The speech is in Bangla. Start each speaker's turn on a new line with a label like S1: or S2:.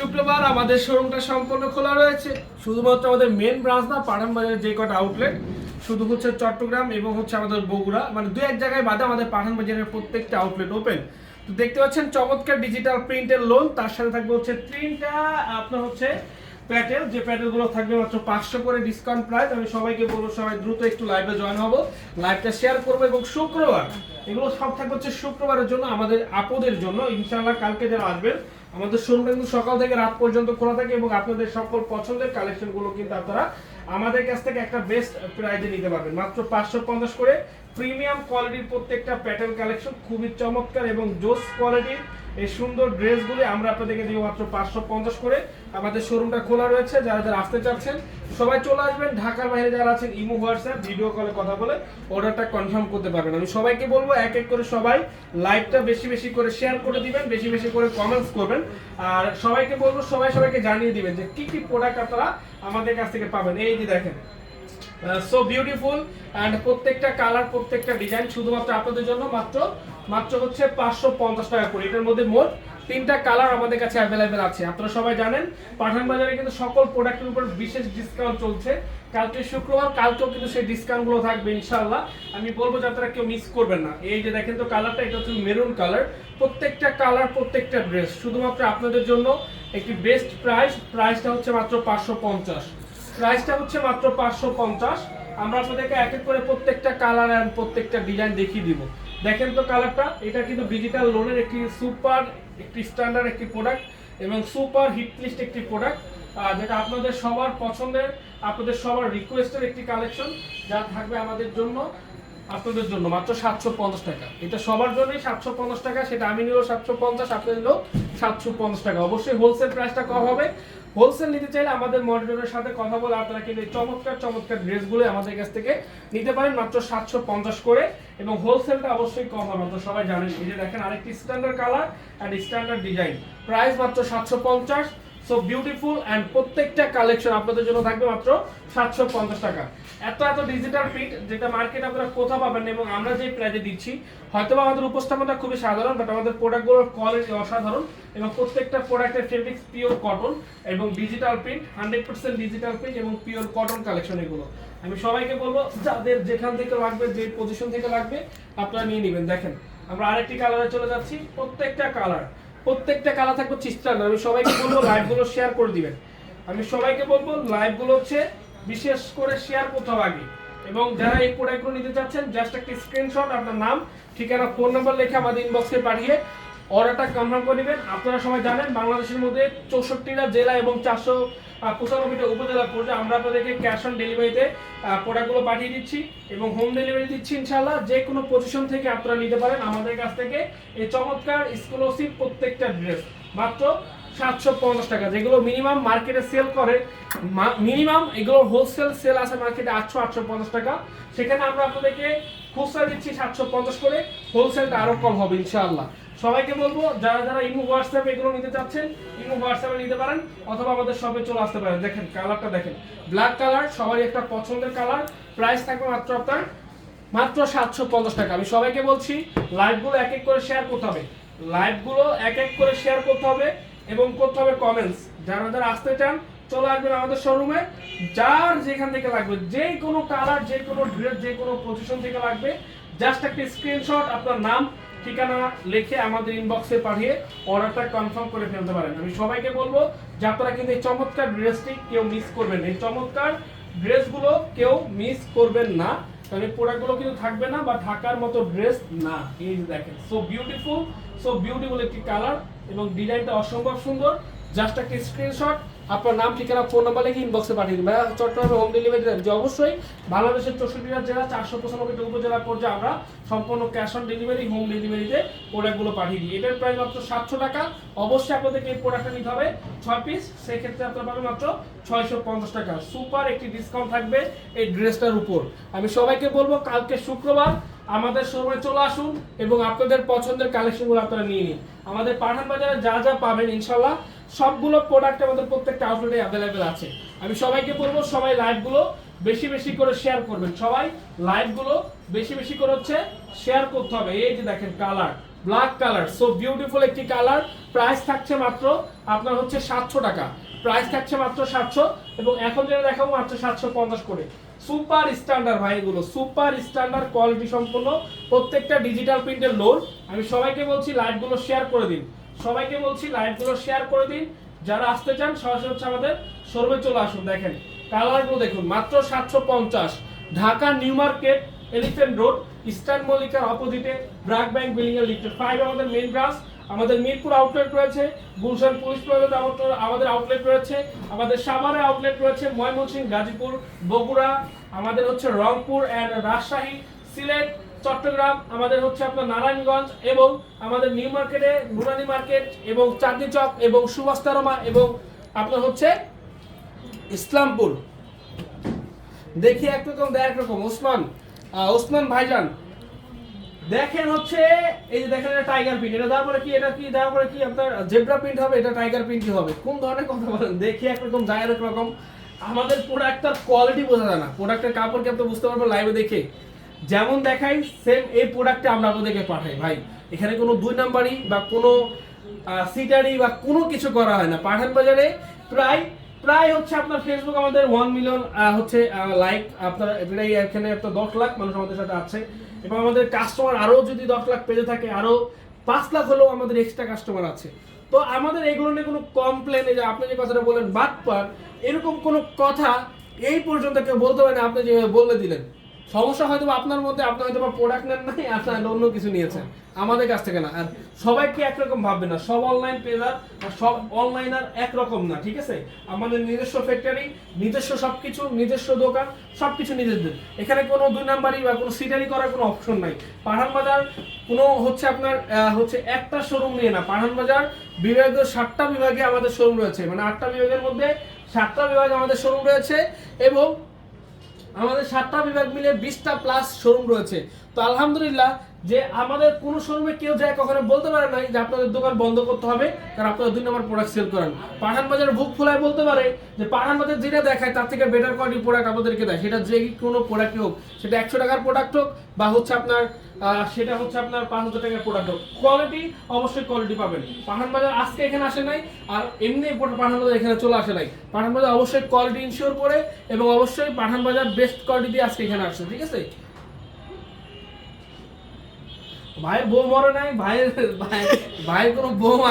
S1: শুক্রবার আমাদের শোরুমটা সম্পূর্ণ খোলা রয়েছে। শুধুমাত্র আমাদের মেন ব্রাঞ্চ না, পাঠান বাজারের যে কটা আউটলেট শুধু হচ্ছে চট্টগ্রাম এবং হচ্ছে আমাদের বগুড়া মানে দু এক জায়গায় বাদে আমাদের পাঠান বাজারের প্রত্যেকটা আউটলেট ওপেন তো দেখতে পাচ্ছেন চমৎকার ডিজিটাল প্রিন্টের লোন তার সাথে থাকবে হচ্ছে তিনটা, আপনার হচ্ছে প্যাটেল, যে প্যাটেলগুলো থাকবে মাত্র পাঁচশো করে ডিসকাউন্ট প্রাইস আমি সবাইকে বলব, সবাই দ্রুত একটু লাইভে জয়েন হব। লাইভটা শেয়ার করব এবং শুক্রবার, এগুলো সব থাকবে হচ্ছে শুক্রবারের জন্য আমাদের আপদের জন্য। ইনশাআল্লাহ কালকে যারা আসবেন আমাদের শোরুমটা কিন্তু সকাল থেকে রাত পর্যন্ত খোলা থাকে এবং আপনাদের সকল পছন্দের কালেকশনগুলো কিন্তু আপনারা আমাদের কাছ থেকে একটা বেস্ট প্রাইজে নিতে পারবেন। মাত্র পাঁচশো পঞ্চাশ করে প্রিমিয়াম কোয়ালিটির প্রত্যেকটা প্যাটার্ন কালেকশন খুবই চমৎকার এবং জোস কোয়ালিটির। এই সুন্দর ড্রেসগুলি আমরা আপনাদেরকে দিব মাত্র পাঁচশো পঞ্চাশ করে। আমাদের শোরুমটা খোলা রয়েছে, যারা যারা আসতে চাচ্ছেন, সবাই চলে আসবেন। ঢাকার বাইরে যারা আছেন, ইমো হোয়াটসঅ্যাপ, ভিডিও কলে কথা বলে অর্ডারটা কনফার্ম করতে পারবেন। আমি সবাইকে বলব, এক এক করে সবাই লাইভটা বেশি বেশি করে শেয়ার করে দিবেন, বেশি বেশি করে কমেন্টস করবেন। আর সবাইকে বলব, সবাই সবাইকে জানিয়ে দিবেন যে কি কি প্রোডাক্ট আপনারা আমাদের কাছ থেকে পাবেন। এই যে দেখেন সো বিউটিফুল অ্যান্ড প্রত্যেকটা কালার প্রত্যেকটা ডিজাইন শুধুমাত্র আপনাদের জন্য, মাত্র মাত্র হচ্ছে পাঁচশো পঞ্চাশ টাকা করে। এটার মধ্যে মোট তিনটা কালার আমাদের কাছে অ্যাভেলেবেল আছে। আপনারা সবাই জানেন, পাঠান বাজারে কিন্তু সকল প্রোডাক্টের উপর বিশেষ ডিসকাউন্ট চলছে। কালকে শুক্রবার, কালকেও কিন্তু সেই ডিসকাউন্টগুলো থাকবে, ইনশাআল্লাহ। আমি বলব যে আপনারা কেউ মিস করবেন না। এই যে দেখেন তো কালারটা এটা হচ্ছে মেরুন কালার প্রত্যেকটা কালার প্রত্যেকটা ড্রেস শুধুমাত্র আপনাদের জন্য একটি বেস্ট প্রাইস প্রাইসটা হচ্ছে মাত্র পাঁচশো পঞ্চাশ। প্রাইসটা হচ্ছে মাত্র পাঁচশো পঞ্চাশ। আমরা আপনাদেরকে এক এক করে প্রত্যেকটা কালার অ্যান্ড প্রত্যেকটা ডিজাইন দেখিয়ে দিব। দেখেন তো কালারটা, এটা কিন্তু ডিজিটাল লোনের একটি সুপার একটি স্ট্যান্ডার্ড একটি প্রোডাক্ট এবং সুপার হিটলিস্ট একটি প্রোডাক্ট যেটা আপনাদের সবার পছন্দের, আপনাদের সবার রিকোয়েস্টের একটি কালেকশন যা থাকবে আমাদের জন্য। আপনাদের জন্য মাত্র সাতশো পঞ্চাশ টাকা। এটা সবার জন্যই সাতশো পঞ্চাশ টাকা, সেটা আমি নিলেও সাতশো পঞ্চাশ, আপনি নিলেও সাতশো পঞ্চাশ টাকা। অবশ্যই হোলসেল প্রাইসটা কম হবে। হোলসেল নিতে চাইলে আমাদের মনিটরের সাথে কথা বলে আপনারা কিন্তু এই চমৎকার চমৎকার ড্রেসগুলো আমাদের কাছ থেকে নিতে পারেন, মাত্র সাতশো পঞ্চাশ করে। এবং হোলসেলটা অবশ্যই কম হবে তো সবাই জানেন। এই যে দেখেন আরেকটি standard colour and standard design price মাত্র সাতশো পঞ্চাশ। সো বিউটিফুল অ্যান্ড প্রত্যেকটা কালেকশন আপনাদের জন্য থাকবে মাত্র সাতশো পঞ্চাশ টাকা। এত এত ডিজিটাল প্রিন্ট যেটা মার্কেট আপনারা কোথাও পাবেন এবং আমরা যে প্রাইজে দিচ্ছি হয়তো আমাদের উপস্থাপনটা খুবই সাধারণ বাট আমাদের প্রোডাক্টগুলোর কোয়ালিটি অসাধারণ এবং প্রত্যেকটা প্রোডাক্টের ফেব্রিক্স পিওর কটন এবং digital print hundred percent digital print এবং পিওর কটন কালেকশন এগুলো। আমি সবাইকে বলব, যাদের যেখান থেকে লাগবে, যে পজিশন থেকে লাগবে, আপনারা নিয়ে নেবেন। দেখেন, আমরা আরেকটি কালারে চলে যাচ্ছি, প্রত্যেকটা কালার প্রত্যেকটা কালা থাকবে চিস্টার আমি সবাইকে বলব লাইভগুলো শেয়ার করে দিবেন। আমি সবাইকে বলব লাইভগুলো হচ্ছে বিশেষ করে শেয়ার হবে আগে। এবং যারা এই প্রোডাক্টগুলো নিতে চাচ্ছেন জাস্ট একটা স্ক্রিনশট আপনার নাম, ঠিকানা ফোন নাম্বার লিখে আমাদের ইনবক্সে পাঠিয়ে অর্ডারটা কনফার্ম করে নেবেন। আপনারা সবাই জানেন, বাংলাদেশের মধ্যে চৌষট্টিটা জেলা এবং চারশো পঁচানব্বইটা উপজেলা পর্যায়ে আমরা আপনাদেরকে ক্যাশ অন ডেলিভারিতে প্রোডাক্টগুলো পাঠিয়ে দিচ্ছি এবং হোম ডেলিভারি দিচ্ছি ইনশাল্লাহ যে কোনো পজিশন থেকে আপনারা নিতে পারেন। আমাদের কাছ থেকে এই চমৎকার এক্সক্লুসিভ প্রত্যেকটা ড্রেস মাত্র সাতশো পঞ্চাশ টাকা। যেগুলো মিনিমাম মার্কেটে সেল করে মিনিমাম এগুলো হোলসেল সেল আছে মার্কেটে আটশো আটশো পঞ্চাশ টাকা। সেখানে আমরা আপনাদেরকে খুচরা দিচ্ছি সাতশো পঞ্চাশ করে হোলসেলটা আরও কম হবে, ইনশাআল্লাহ। সবাইকে বলব, যারা যারা ইমো হোয়াটসঅ্যাপ এগুলো নিতে চাচ্ছেন ইমো হোয়াটসঅ্যাপে নিতে পারেন, অথবা আমাদের শপে চলে আসতে পারেন। দেখেন কালারটা দেখেন। ব্ল্যাক কালার সবারই একটা পছন্দের কালার প্রাইস থাকবে মাত্র আপনার, মাত্র সাতশো পঞ্চাশ টাকা। আমি সবাইকে বলছি লাইভগুলো এক এক করে শেয়ার করতে হবে। লাইভগুলো এক এক করে শেয়ার করতে হবে, এবং করতে হবে কমেন্টস যারা যারা আসতে চান চলে আসবেন আমাদের শোরুমে যার যেখান থেকে লাগবে, যে কোনো কালার যে কোনো ড্রেস যে কোনো পজিশন থেকে লাগবে জাস্ট একটা স্ক্রিনশট আপনার নাম, ঠিকানা লিখে আমাদের ইনবক্সে পাঠিয়ে অর্ডারটা কনফার্ম করে ফেলতে পারেন। আমি সবাইকে বলব যে আপনারা কিন্তু এই চমৎকার ড্রেসটি কেউ মিস করবেন। এই চমৎকার ড্রেসগুলো কেউ মিস করবেন না। এই প্রোডাক্টগুলো কিন্তু থাকবে না বা ঢাকার মতো ড্রেস না। এই যে দেখেন সো বিউটিফুল সো বিউটিফুল একটি কালার এবং ডিজাইনটা অসম্ভব সুন্দর। জাস্ট একটা স্ক্রিনশট আপনার নাম, ঠিকানা, ফোন নাম্বার লিখে ইনবক্সে পাঠিয়ে দিন। ভাইয়া, চট্টগ্রামে হোম ডেলিভারি দেন যে অবশ্যই। বাংলাদেশের চৌষট্টিটা জেলা, চারশো পঁচানব্বইটা উপজেলা পর্যায়ে আমরা সম্পূর্ণ ক্যাশ অন ডেলিভারি হোম ডেলিভারিতে প্রোডাক্টগুলো পাঠিয়ে দিই। এটার প্রাইস মাত্র সাতশো টাকা। অবশ্যই আপনাদেরকে এই প্রোডাক্টটা নিতে হবে ছয় পিস সেক্ষেত্রে আপনারা পাবেন মাত্র ছয়শো পঞ্চাশ টাকা। সুপার একটি ডিসকাউন্ট থাকবে এই ড্রেসটার উপর। আমি সবাইকে বলব, কালকে শুক্রবার আমাদের শোরুমে চলে আসুন এবং আপনাদের পছন্দের কালেকশনগুলো আপনারা নিয়ে নিন। আমাদের পাঠান বাজারে যা যা পাবেন ইনশাল্লাহ সবগুলো প্রোডাক্ট আমাদের প্রত্যেকটা আউটলেটে অ্যাভেলেবেল আছে। আমি সবাইকে বলব, সবাই লাইভগুলো বেশি বেশি করে শেয়ার করবেন। সবাই লাইভগুলো বেশি বেশি করে হচ্ছে শেয়ার করতে হবে। এই যে দেখেন colour black colour so beautiful একটি কালার প্রাইস থাকছে মাত্র আপনার হচ্ছে সাতশো টাকা। প্রাইস থাকছে মাত্র সাতশো এবং এখন যেটা দেখাবো মাত্র সাতশো পঞ্চাশ করে। সুপার স্ট্যান্ডার্ড ভাই এগুলো সুপার স্ট্যান্ডার্ড কোয়ালিটি সম্পন্ন প্রত্যেকটা ডিজিটাল প্রিন্টের লোড আমি সবাইকে বলছি লাইভগুলো শেয়ার করে দিন। সবাইকে বলছি লাইভগুলো শেয়ার করে দিন। যারা আসতে চান, সরাসরি হচ্ছে আমাদের শোরুমে চলে আসুন। দেখেন কালারগুলো দেখুন, মাত্র সাতশো পঞ্চাশ। Dhaka New Market Elephant Road, Eastern মল্লিকার অপোজিটে ব্রাক ব্যাংক বিল্ডিং এর লিফটেড ফাইভ আমাদের মেইন ব্রাঞ্চ আমাদের মিরপুর আউটলেট রয়েছে, গুলশান পুলিশ প্লাজাতে আমাদের আউটলেট রয়েছে, আমাদের সাভারে আউটলেট রয়েছে, ময়মনসিংহ, গাজীপুর, বগুড়া, আমাদের হচ্ছে রংপুর অ্যান্ড রাজশাহী, সিলেট চট্টগ্রাম, আমাদের হচ্ছে আপনার নারায়ণগঞ্জ এবং আমাদের নিউ মার্কেটে নুরানি মার্কেট এবং চাঁদনি চক এবং সুভাষতারমা এবং আপনার হচ্ছে ইসলামপুর। দেখি একরকম দেখ একরকম ওসমান ওসমান ভাইজান, দেখেন হচ্ছে, এই যে দেখেন এটা টাইগার প্রিন্ট এটা দেওয়ার পরে কি, এটা কি, দেওয়ার পরে কি আপনার জেব্রা প্রিন্ট হবে, এটা টাইগার প্রিন্ট হবে। কোন ধরনের কথা বলেন? দেখি একরকম যায় এক রকম। আমাদের প্রোডাক্টটার কোয়ালিটি বোঝা যায় না। প্রোডাক্টের কাপড় কি আপনি বুঝতে পারবেন? লাইভে দেখে। যেমন দেখাই সেম এই প্রোডাক্টটা আমরা আপনাদেরকে পাঠাই। ভাই, এখানে কোনো দুই নাম্বারই বা কোনো সিটারি বা কোনো কিছু করা হয় না। পাঠান বাজারে প্রায় প্রায় হচ্ছে আপনার ফেসবুক আমাদের ওয়ান মিলিয়ন হচ্ছে লাইক আপনার এটাই এখানে একটা দশ লাখ মানুষ আমাদের সাথে আছে। এবং আমাদের কাস্টমার আরও যদি দশ লাখ পেজে থাকে, আরও পাঁচ লাখ হলেও আমাদের এক্সট্রা কাস্টমার আছে। তো আমাদের এগুলো নিয়ে কোনো কমপ্লেন যে আপনি যে কথাটা বলেন বাদ পার এরকম কোনো কথা এই পর্যন্ত কেউ বলতে পারে না। আপনি যেভাবে বলে দিলেন। সমস্যা হয়তো আপনার মধ্যে, আপনি হয়তো প্রোডাক্ট নেন নাই আপনার অন্য কিছু নিয়েছেন। আমাদের কাছ থেকে না। আর সবাই সবাইকে একরকম ভাববে না। সব অনলাইন পেজার সব অনলাইনার একরকম না, ঠিক আছে? আমাদের নিজস্ব ফ্যাক্টরি নিজস্ব সবকিছু, নিজস্ব দোকান, সবকিছু নিজেদের। এখানে কোনো দুই নাম্বারই বা কোনো সিটারি করার কোনো অপশন নাই। পাঠান বাজার, কোনো হচ্ছে আপনার হচ্ছে একটা শোরুম নিয়ে না। পাঠান বাজার বিভাগীয় সাতটা বিভাগে আমাদের শোরুম রয়েছে। মানে আটটা বিভাগের মধ্যে সাতটা বিভাগে আমাদের শোরুম রয়েছে এবং আমাদের সাতটা বিভাগ মিলে বিশটা প্লাস শোরুম রয়েছে। তো আলহামদুলিল্লাহ যে আমাদের কোনো শোরুমে কেউ যায় কখনো বলতে পারে নাই যে আপনাদের দোকান বন্ধ করতে হবে, কারণ আপনারা দুই নম্বর প্রোডাক্ট সেল করেন। পাঠান বাজার বুক খোলায় বলতে পারে যে পাঠান বাজার যেটা দেখায় তার থেকে বেটার কোয়ালিটি প্রোডাক্ট আমাদেরকে দেয়। সেটা যে কোনো প্রোডাক্ট হোক, সেটা একশো টাকার প্রোডাক্ট হোক, বা হচ্ছে আপনার সেটা হচ্ছে আপনার পাঁচ হাজার টাকার প্রোডাক্ট হোক। কোয়ালিটি অবশ্যই কোয়ালিটি পাবেন। পাঠান বাজার আজকে এখানে আসে নাই, আর এমনি পাঠান বাজার এখানে চলে আসে নাই। পাঠান বাজার অবশ্যই কোয়ালিটি ইনশিওর করে, এবং অবশ্যই পাঠান বাজার বেস্ট কোয়ালিটি দিয়ে আজকে এখানে আসছে, ঠিক আছে? ভাইয়ের বউ মরে নাই ভাইয়ের ভাই ভাইয়ের কোনো বউ মারা